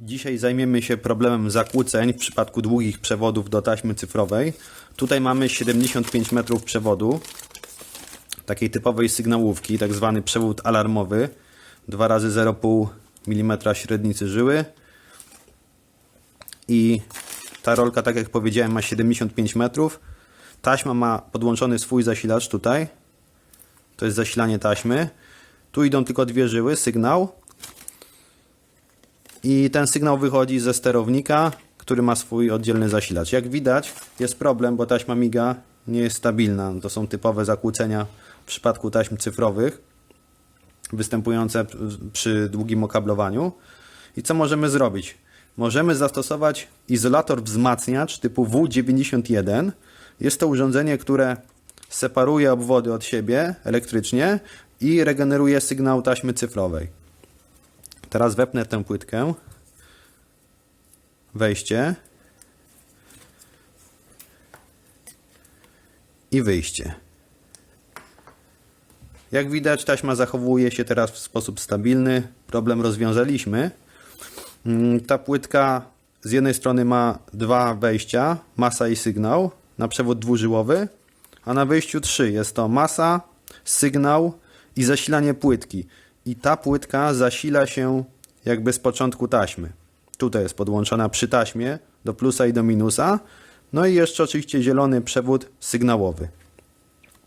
Dzisiaj zajmiemy się problemem zakłóceń w przypadku długich przewodów do taśmy cyfrowej. Tutaj mamy 75 metrów przewodu, takiej typowej sygnałówki, tak zwany przewód alarmowy, 2 razy 0,5 mm średnicy żyły. I ta rolka, tak jak powiedziałem, ma 75 metrów. Taśma ma podłączony swój zasilacz tutaj. To jest zasilanie taśmy. Tu idą tylko dwie żyły, sygnał. I ten sygnał wychodzi ze sterownika, który ma swój oddzielny zasilacz. Jak widać, jest problem, bo taśma miga nie jest stabilna. To są typowe zakłócenia w przypadku taśm cyfrowych, występujące przy długim okablowaniu. I co możemy zrobić? Możemy zastosować izolator wzmacniacz typu W91. Jest to urządzenie, które separuje obwody od siebie elektrycznie i regeneruje sygnał taśmy cyfrowej. Teraz wepnę tę płytkę. Wejście. I wyjście. Jak widać, taśma zachowuje się teraz w sposób stabilny. Problem rozwiązaliśmy. Mm, Ta płytka z jednej strony ma dwa wejścia, masa i sygnał, na przewód dwużyłowy, a na wejściu trzy. Jest to masa, sygnał i zasilanie płytki. I ta płytka zasila się jakby z początku taśmy. Tutaj jest podłączona przy taśmie do plusa i do minusa. No i jeszcze oczywiście zielony przewód sygnałowy.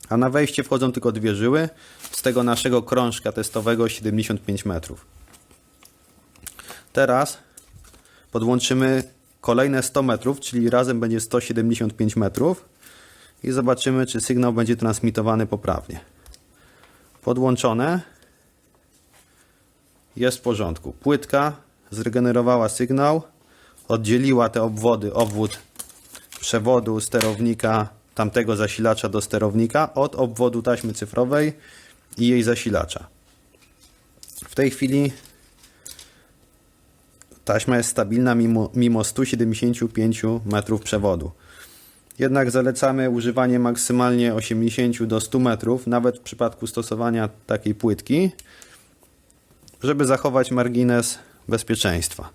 A na wejście wchodzą tylko dwie żyły z tego naszego krążka testowego 75 metrów. Teraz podłączymy kolejne 100 metrów, czyli razem będzie 175 metrów i zobaczymy, czy sygnał będzie transmitowany poprawnie. Podłączone jest w porządku. Płytka zregenerowała sygnał, oddzieliła te obwody, obwód przewodu sterownika, tamtego zasilacza do sterownika od obwodu taśmy cyfrowej i jej zasilacza. W tej chwili taśma jest stabilna mimo, mimo 175 metrów przewodu. Jednak zalecamy używanie maksymalnie 80 do 100 metrów, nawet w przypadku stosowania takiej płytki, żeby zachować margines bezpieczeństwa.